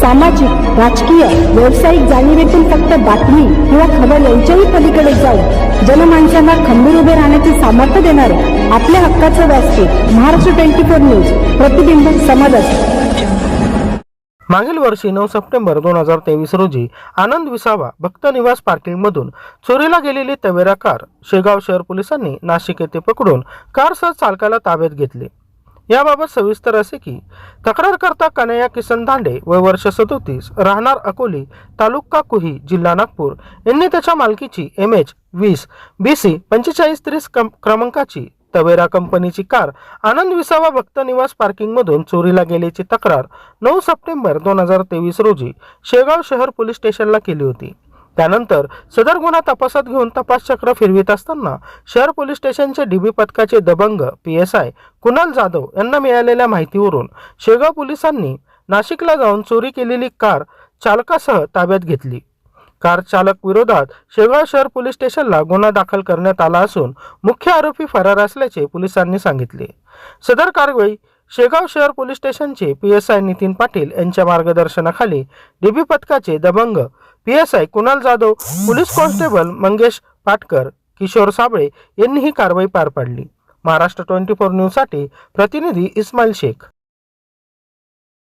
सामाजिक राजकीय व्यावसायिक जाणीवेतून फक्त बातमी किंवा खबर यांच्याही पलीकडे जाऊन जनमानसांना खंबीर उभे राहण्याचे सामर्थ्य देणारे आपल्या हक्काचं व्यासपीठ महाराष्ट्र ट्वेंटी फोर न्यूज प्रतिबिंब समाजात मागील वर्षी नऊ सप्टेंबर दोन हजार तेवीस रोजी आनंद विसावा भक्त निवास पार्किंगमधून चोरीला गेलेली तवेरा कार शेगाव शहर पोलिसांनी नाशिक येथे पकडून कारसह चालकाला ताब्यात घेतले. याबाबत सविस्तर असे की तक्रारकर्ता कन्हैया किसन दांडे व वर्ष सदोतीस राहणार अकोली तालुका कुही जिल्हा नागपूर. यांनी त्याच्या मालकीची एम एच वीस बी सी पंचेचाळीस तीस क्रमांकाची तवेरा कंपनीची कार आनंद विसावा भक्त निवास पार्किंगमधून चोरीला गेल्याची तक्रार नऊ सप्टेंबर दोन हजार तेवीस रोजी शेगाव शहर पोलीस स्टेशनला केली होती. त्यानंतर सदर गुन्हा तपासात घेऊन तपास चक्र फिरवित असताना शहर पोलीस स्टेशनचे डीबी पथकाचे Dabangg P S I Kunal Jadhav यांना मिळालेल्या माहितीवरून शेगाव पोलिसांनी नाशिकला जाऊन चोरी केलेली कार चालकासह ताब्यात घेतली. कार चालक विरोधात शेगाव शहर पोलीस स्टेशनला गुन्हा दाखल करण्यात आला असून मुख्य आरोपी फरार असल्याचे पोलिसांनी सांगितले. सदर कारवाई शेगाव शहर पोलीस स्टेशनचे P S I Nitin Patil यांच्या मार्गदर्शनाखाली डीबी पथकाचे Dabangg P S I Kunal Jadhav police constable Mangesh Patkar Kishor Sable यांनी ही कारवाई पार पाडली. महाराष्ट्र ट्वेंटी फोर न्यूजसाठी प्रतिनिधी इस्माईल शेख.